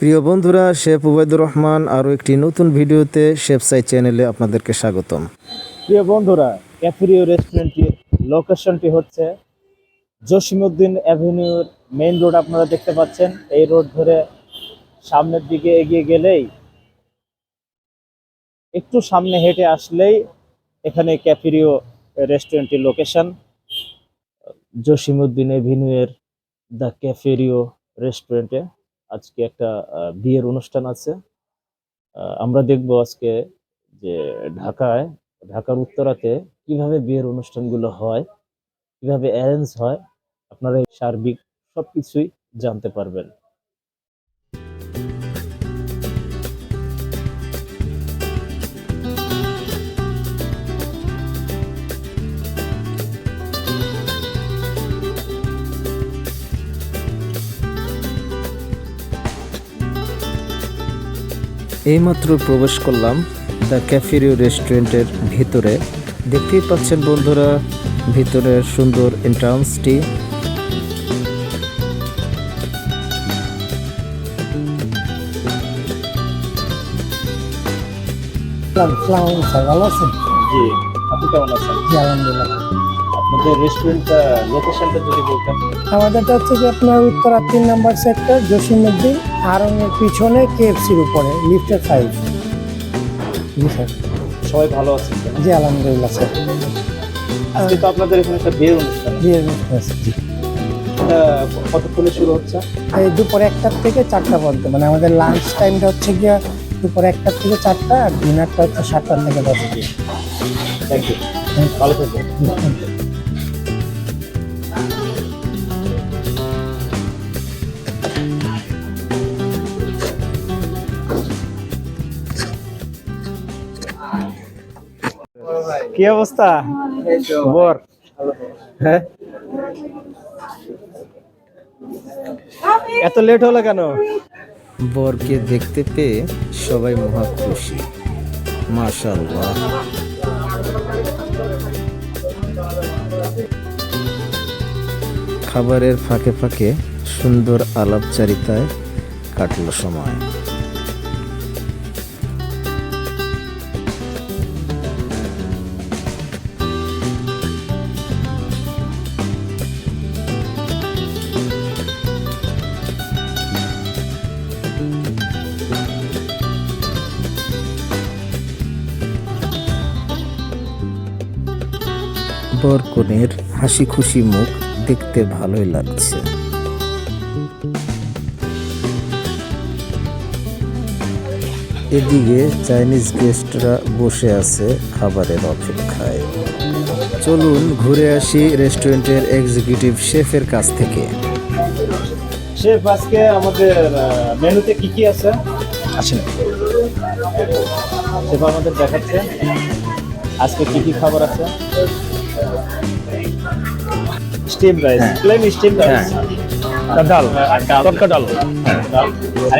প্রিয় বন্ধুরা, শেফ উবাইদুর রহমান আরও একটি নতুন ভিডিওতে শেফ সাই চ্যানেলে আপনাদেরকে স্বাগতম। প্রিয় বন্ধুরা ক্যাফেরিও রেস্টুরেন্টটির লোকেশনটি হচ্ছে জসিমউদ্দিন অ্যাভিনিউর মেইন রোড আপনারা দেখতে পাচ্ছেন। এই রোড ধরে সামনের দিকে এগিয়ে গেলেই একটু সামনে হেঁটে আসলেই এখানে ক্যাফেরিও রেস্টুরেন্টের লোকেশন জসিমউদ্দিন অ্যাভিনিউয়ের দ্য ক্যাফেরিও রেস্টুরেন্টে আজকে একটা বিয়ের অনুষ্ঠান আছে। আমরা দেখব আজকে যে ঢাকায়, ঢাকার উত্তরাতে কীভাবে বিয়ের অনুষ্ঠানগুলো হয়, কীভাবে অ্যারেঞ্জ হয়, আপনারা সার্বিক সবকিছুই জানতে পারবেন। এইমাত্র প্রবেশ করলাম দ্য ক্যাফেরিও রেস্টুরেন্টের ভিতরে। দেখতেই পাচ্ছেন বন্ধুরা ভিতরের সুন্দর এন্ট্রান্সটি সালাম ভালো আছেন? জি। আপনি কেমন আছেন? জি আলহামদুলিল্লাহ আপনাদের রেস্টুরেন্টটা লোকেশনটা যদি বলতেন। আমাদেরটা হচ্ছে যে আপনার উত্তরা তিন নাম্বার সেক্টর জসিমুদ্দিন আরঙের পিছনে কেএফসির উপরে লিফটের ফাইভ জি স্যার। সবাই ভালো আছেন জি আলহামদুলিল্লাহ স্যার। আজকে তো আপনাদের এখানে একটা বিয়ের অনুষ্ঠান। জি yes, জি। কতক্ষণে শুরু হচ্ছে? এই দুপুর একটার থেকে চারটা পর্যন্ত মানে আমাদের লাঞ্চ টাইমটা হচ্ছে গিয়ে দুপুর একটার থেকে চারটা আর ডিনারটা হচ্ছে সাতটার থেকে দশটা। থ্যাংক ইউ ভালো থাকবেন। কি অবস্থা? বর। হ্যাঁ? এত লেট হলো কেন? বরকে দেখতে পেয়ে সবাই মহা খুশি। মাশাল্লাহ খাবারের ফাঁকে ফাঁকে সুন্দর আলাপচারিতায় কাটলো সময়। বর কনের হাসি খুশি মুখ দেখতে ভালোই লাগছে। এদিকে চাইনিজ গেস্টরা বসে আছে খাবারের অপেক্ষায়। চলুন ঘুরে আসি রেস্টুরেন্টের এক্সিকিউটিভ শেফের কাছ থেকে। শেফ আজকে আমাদের মেনুতে কি কি আছে? আসেন শেফ আমাদের দেখাচ্ছে। আজকে কি কি খাবার আছে? Steam rice. Plain steam rice. ডাল আর ডাল। তরকা ডাল।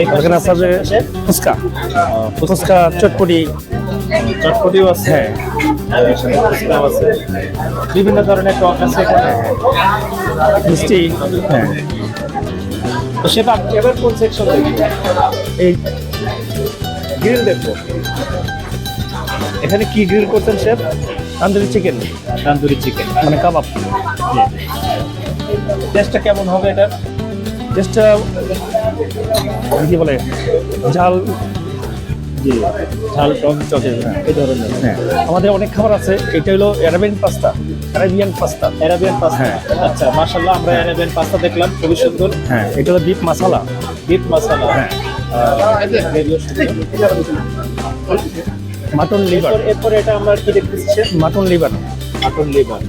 এখানে আছে যে শেফ ফুচকা ফুচকা। চটপটি। চটপটিও আছে। হ্যাঁ। আছে। বিভিন্ন ধরনের টক আছে এখানে। মিষ্টি। হ্যাঁ। তো আপনি এবার কোন সেকশন এই গ্রিল দেখব। এখানে কি গ্রিল করছেন chef tandoori chicken tandoori chicken মানে কাবাব? টেস্টটা কেমন হবে এটা? টেস্টটা কি বলে ঝাল? জি ঝাল টক চকে এই ধরনের। হ্যাঁ। আমাদের অনেক খাবার আছে এটা হলো Arabian pasta Arabian pasta Arabian pasta হ্যাঁ। আচ্ছা মাশাআল্লাহ আমরা অ্যারাবিয়ান পাস্তা দেখলাম খুবই সুন্দর। হ্যাঁ এটা হলো বিফ মশালা বিফ মশলা হ্যাঁ। মাটন লিভার এরপর- এটা আমরা কি দেখতেছি? মাটন লিভার মাটন লিভার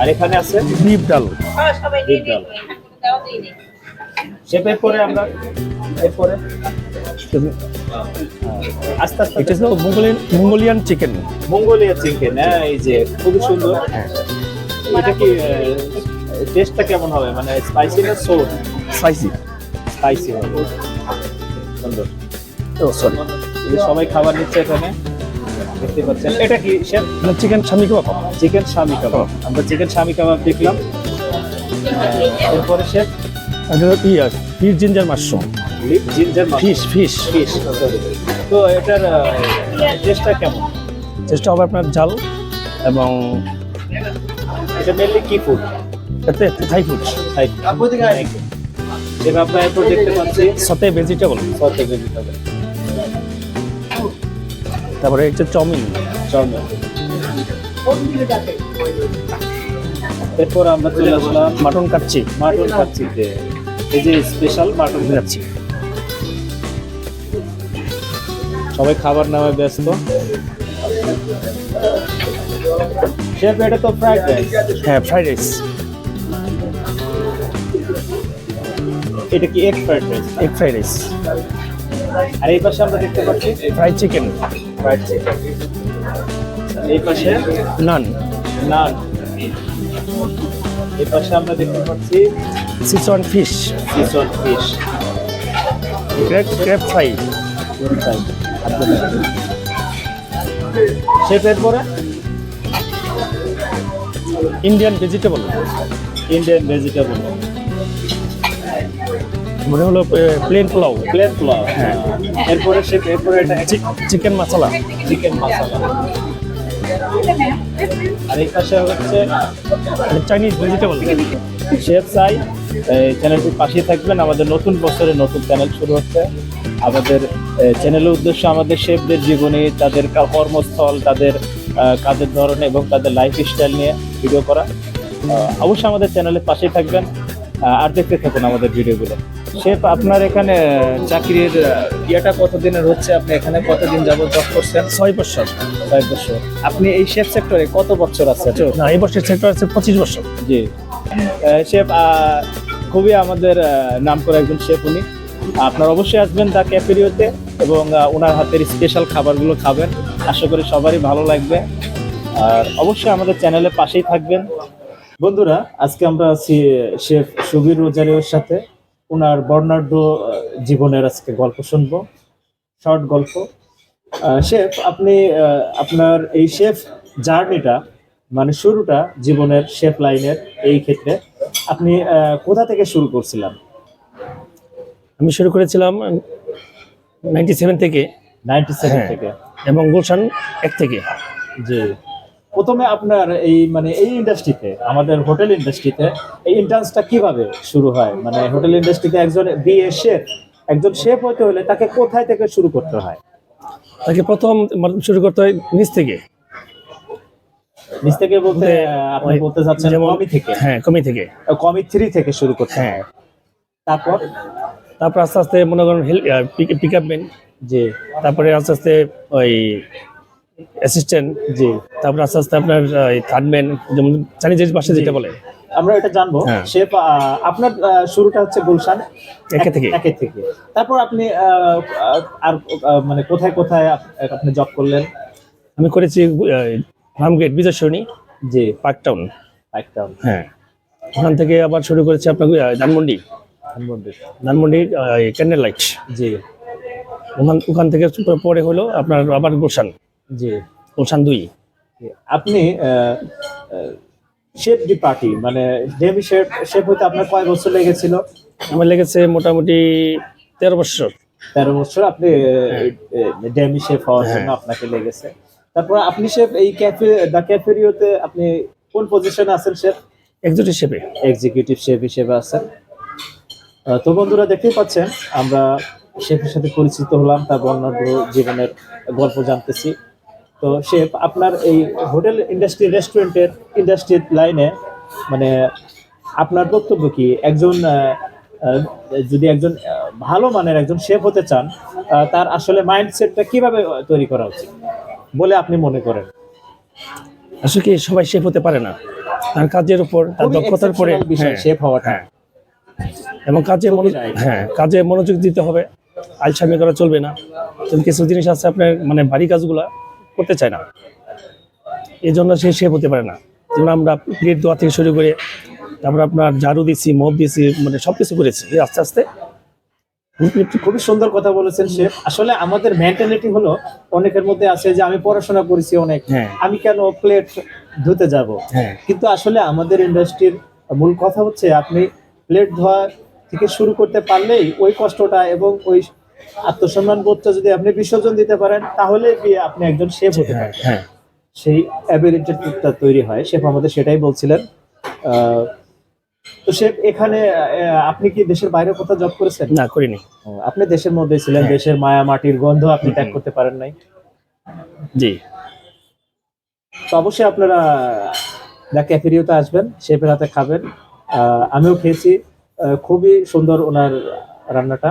আর এখানে আছে বিফ ডাল। বিফ ডাল। শেফ এরপরে আমরা এরপরে? আস্তে আস্তে এটা হলো Mongolian Mongolian chicken Mongolia chicken হ্যাঁ এই যে খুবই সুন্দর। এটা কি টেস্টটা কেমন হবে? মানে স্পাইসি না সোর স্পাইসি স্পাইসি হবে। সুন্দর। ও সরি এই যে সবাই খাবার নিচ্ছে এখানে। দেখতে পাচ্ছেন এটা কি শেফ চিকেন স্বামী কাবাব চিকেন স্বামী কাবাব আমরা চিকেন স্বামী কাবাব দেখলাম। এরপরে chef fish ginger mushroom ginger fish fish fish তো এটার টেস্টটা কেমন? হবে আপনার এবং এটা মেনলি কি ফুড এতে থাই ফুড আপনার এরপর দেখতে পাচ্ছি সাথে ভেজিটেবল সতে ভেজিটেবল তারপরে হচ্ছে চাউমিন। চাউমিন। এরপর আমরা চলে আসলাম মাটন কাচ্ছি মাটন খাচ্ছি যে এই যে স্পেশাল মাটন যাচ্ছি সবাই খাবার নামে ব্যস্ত। শেফ এটা তো ফ্রাইড রাইস হ্যাঁ ফ্রাইড রাইস এটা কি egg fried rice egg fried rice আর এই পাশে আমরা দেখতে পাচ্ছি ফ্রাইড চিকেন ফ্রাইড চিকেন এই পাশে নান নান এই পাশে আমরা দেখতে পাচ্ছি fish fish crab crab fry এরপরে ইন্ডিয়ান ভেজিটেবল ইন্ডিয়ান ভেজিটেবল মনে হলো প্লেন পোলাও। প্লেন পোলাও। হ্যাঁ। এরপরে শেফ এরপরে এটা চিকেন মশলা চিকেন মশলা আর এই পাশে হচ্ছে চাইনিজ ভেজিটেবল শেফ চাই এই চ্যানেলটির পাশেই থাকবেন। আমাদের নতুন বছরে নতুন চ্যানেল শুরু হচ্ছে। আমাদের চ্যানেলের উদ্দেশ্য আমাদের শেফদের জীবনী তাদের কর্মস্থল তাদের কাজের ধরন এবং তাদের লাইফ স্টাইল নিয়ে ভিডিও করা। অবশ্যই আমাদের চ্যানেলের পাশেই থাকবেন। আর দেখতে থাকুন আমাদের ভিডিওগুলো শেফ আপনার এখানে চাকরির ইয়েটা কতদিনের হচ্ছে? আপনি এখানে কতদিন যাবত জব করছেন? ছয় বছর। ছয় বছর। আপনি এই শেফ সেক্টরে কত বছর আছেন না এই বছর সেক্টর আছে পঁচিশ বছর। জি। শেফ খুবই আমাদের নাম করা একজন শেফ উনি। আপনার অবশ্যই আসবেন দা ক্যাফেরিওতে এবং ওনার হাতের স্পেশাল খাবারগুলো খাবেন। আশা করি সবারই ভালো লাগবে। আর অবশ্যই আমাদের চ্যানেলের পাশেই থাকবেন। বন্ধুরা আজকে আমরা আছি শেফ সুবীর রোজারিওর সাথে। ওনার বর্ণাঢ্য জীবনের আজকে গল্প শুনব। শর্ট গল্প। শেফ আপনি আপনার এই শেফ জার্নিটা মানে শুরুটা জীবনের শেফ লাইনের এই ক্ষেত্রে আপনি কোথা থেকে শুরু করছিলেন? আমি শুরু করেছিলাম নাইনটি সেভেন থেকে। নাইনটি সেভেন হ্যাঁ। থেকে। এবং গুলশান এক থেকে। জি। প্রথমে আপনার এই মানে এই ইন্ডাস্ট্রিতে আমাদের হোটেল ইন্ডাস্ট্রিতে এই ইন্টার্নসটা কীভাবে শুরু হয়? মানে হোটেল ইন্ডাস্ট্রিতে একজন বিএ শেফ একজন শেফ হতে হলে তাকে কোথায় থেকে শুরু করতে হয়? তাকে প্রথম মানে শুরু করতে হয় নিচ থেকে। নিচ থেকে বলতে বলতে, আপনি বলতে চাচ্ছেন কমি থেকে? হ্যাঁ কমি থেকে। কমি থ্রি থেকে শুরু করতে হ্যাঁ। তারপর? তারপর আস্তে আস্তে মনে করেন পিক আপ ম্যান জি। তারপরে আস্তে আস্তে ওই অ্যাসিস্ট্যান্ট জি। তারপরে আস্তে আস্তে আপনার থার্ড ম্যান যেমন চাইনিজ ভাষা যেটা বলে। আমরা এটা জানব। হ্যাঁ। শেফ আহ, আপনার শুরুটা হচ্ছে গুলশান। একে থেকে। একে থেকে। তারপর আপনি আর মানে কোথায় কোথায় আপনি জব করলেন? আমি করেছি রামগেট বিজয় সরণি জি। Park town. একটা হ্যাঁ। ওখান থেকে আবার শুরু করেছি আপনার ধানমন্ডি। ধানমন্ডি। ধানমন্ডি ক্যান্ডেল লাইট জি। ওখান ওখান থেকে পরে হলো আপনার আবার গুলশান। জি। গুলশান দুই। আপনি শেফ ডি পার্টি মানে ডেমি শেফ শেফ হতে আপনার কয় বছর লেগেছিল? আমার লেগেছে মোটামুটি তেরো বছর। তেরো বছর আপনি ডেমি শেফ হওয়ার জন্য আপনাকে লেগেছে। তারপর আপনি শেফ এই ক্যাফে দ্য ক্যাফেরিওতে আপনি কোন পজিশনে আছেন শেফ একজোট হিসেবে এক্সিকিউটিভ শেফ হিসেবে আছেন। তো বন্ধুরা দেখতেই পাচ্ছেন আমরা শেফের সাথে পরিচিত হলাম তার বর্ণাঢ্য জীবনের গল্প জানতেছি। তো শেফ আপনার এই হোটেল ইন্ডাস্ট্রি রেস্টুরেন্টের ইন্ডাস্ট্রির লাইনে মানে আপনার বক্তব্য কি? একজন যদি একজন ভালো মানের একজন শেফ হতে চান তার আসলে মাইন্ডসেটটা কীভাবে তৈরি করা উচিত বলে আপনি মনে করেন? আসলে কি সবাই শেফ হতে পারে না। তার কাজের উপর তার দক্ষতার উপরে হ্যাঁ, শেফ হওয়াটা। হ্যাঁ। এবং কাজে হ্যাঁ কাজে মনোযোগ দিতে হবে। আলসামি করা চলবে না। কিছু জিনিস আছে আপনার মানে ভারী কাজগুলা করতে চায় না। এই জন্য সে শেপ হতে পারে না। যেমন আমরা প্লেট দোয়া থেকে শুরু করে তারপর আপনার ঝাড়ু দিছি মপ দিছি মানে সব কিছু করেছি আস্তে আস্তে খুবই সুন্দর কথা বলেছেন শেফ আসলে আমাদের মেন্টালিটি হলো অনেকের মধ্যে আছে যে আমি পড়াশোনা করেছি অনেক হ্যাঁ। আমি কেন প্লেট ধুতে যাব? হ্যাঁ। কিন্তু আসলে আমাদের ইন্ডাস্ট্রির মূল কথা হচ্ছে আপনি প্লেট ধোয়া থেকে শুরু করতে পারলেই ওই কষ্টটা এবং ওই আত্মসম্মান বোধটা যদি আপনি বিসর্জন দিতে পারেন তাহলে আপনি একজন শেফ হতে হ্যাঁ পারেন হ্যাঁ। সেই অ্যাবিলিটিটা তৈরি হয়। শেফ আমাদের সেটাই বলছিলেন। তো শেফ এখানে আপনি কি দেশের বাইরে কোথাও জব করেছেন? না করিনি। আপনি দেশের মধ্যে ছিলেন হ্যাঁ। দেশের মায়া মাটির গন্ধ আপনি ত্যাগ করতে পারেন নাই। জি। তো অবশ্যই আপনারা দ্য ক্যাফেরিওতে আসবেন শেফের হাতে খাবেন। আহ, আমিও খেয়েছি। খুবই সুন্দর ওনার রান্নাটা।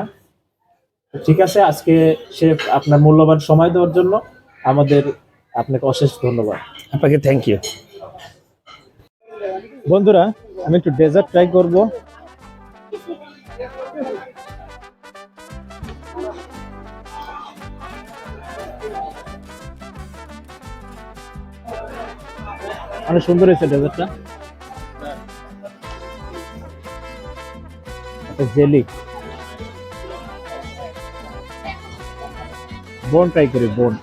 ঠিক আছে আজকে শেফ আপনার মূল্যবান সময় দেওয়ার জন্য আমাদের আপনাকে অশেষ ধন্যবাদ। আপনাকে থ্যাংক ইউ বন্ধুরা আমি একটু ডেজার্ট ট্রাই করব। অনেক সুন্দর হয়েছে ডেজার্টটা জেলি। বোন ট্রাই করি বোন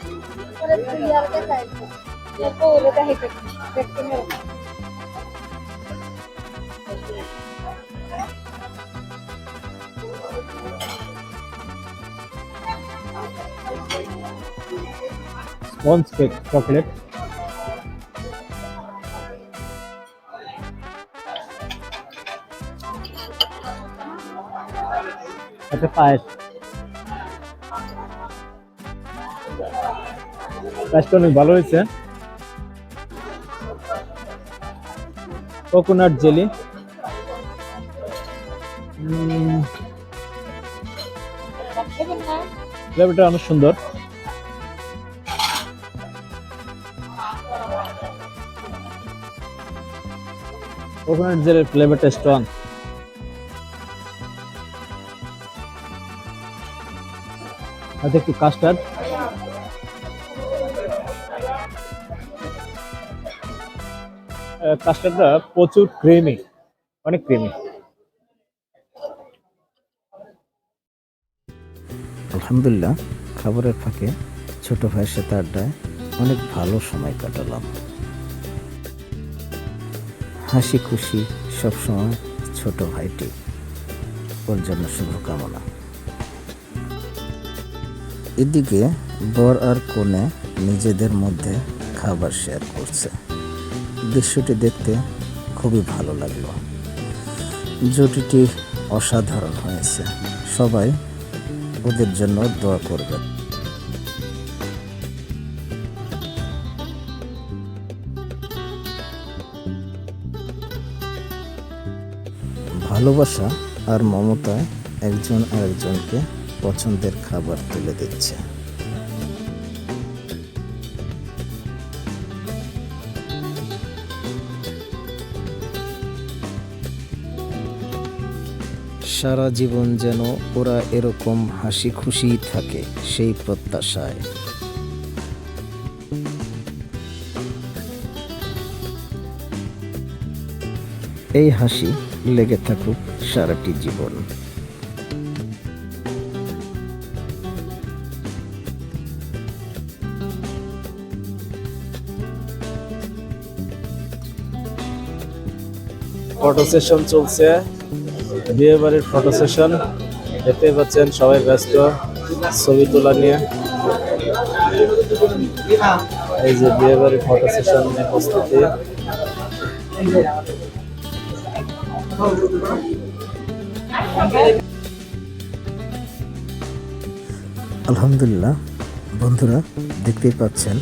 परत यार काय खायचं नको পায়েসটা অনেক ভালো হয়েছে। কোকোনাট জেলি ফ্লেভারটা অনেক সুন্দর। কোকোনাট জেলের ফ্লেভারটা স্ট্রং সাথে একটু কাস্টার্ড কাস্টার্ডটা প্রচুর ক্রিমি অনেক ক্রিমি আলহামদুলিল্লাহ, খাবারের ফাঁকে ছোট ভাইয়ের সাথে আড্ডায় অনেক ভালো সময় কাটালাম। হাসি খুশি সবসময় ছোট ভাইটি, ওর জন্য শুভকামনা। এদিকে বর আর কনে নিজেদের মধ্যে খাবার শেয়ার করছে। দৃশ্যটি দেখতে খুবই ভালো লাগল। জুটিটি অসাধারণ হয়েছে। সবাই ওদের জন্য দোয়া করবেন। ভালোবাসা আর মমতায় একজন আরেকজনকে পছন্দের খাবার তুলে দিচ্ছে। সারা জীবন যেন ওরা এরকম হাসি খুশি থাকে সেই প্রত্যাশায়। এই হাসি লেগে থাকুক সারাটি জীবন। ফটো সেশন চলছে। বিয়ে বাড়ির ফটো সেশন দেখতে পাচ্ছেন সবাই ব্যস্ত, ছবি তোলা নিয়ে। এই যে বিয়ে বাড়ির ফটো সেশন প্রস্তুতি। আলহামদুলিল্লাহ, বন্ধুরা, দেখতেই পাচ্ছেন,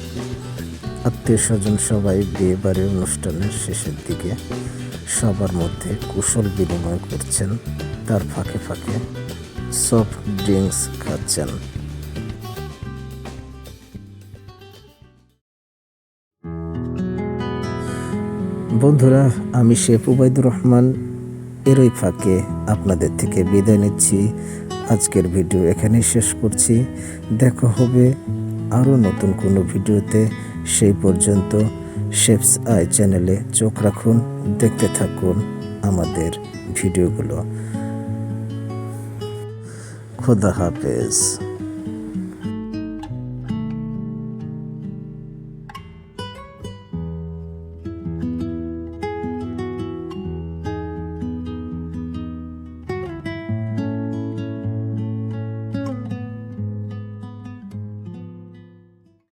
আত্মীয় স্বজন সবাই বিয়ে বাড়ির অনুষ্ঠানের শেষের দিকে সবার মধ্যে কুশল বিনিময় করছেন, তার ফাঁকে ফাঁকে সফট ড্রিঙ্কস খাচ্ছেন। বন্ধুরা, আমি শেফ উবাইদুর রহমান। এরই ফাঁকে আপনাদের থেকে বিদায় নিচ্ছি। আজকের ভিডিও এখানেই শেষ করছি। দেখা হবে আরও নতুন কোনো ভিডিওতে। সেই পর্যন্ত শেফস আই চ্যানেলে চোখ রাখুন দেখতে থাকুন আমাদের ভিডিওগুলো। খোদা হাফেজ।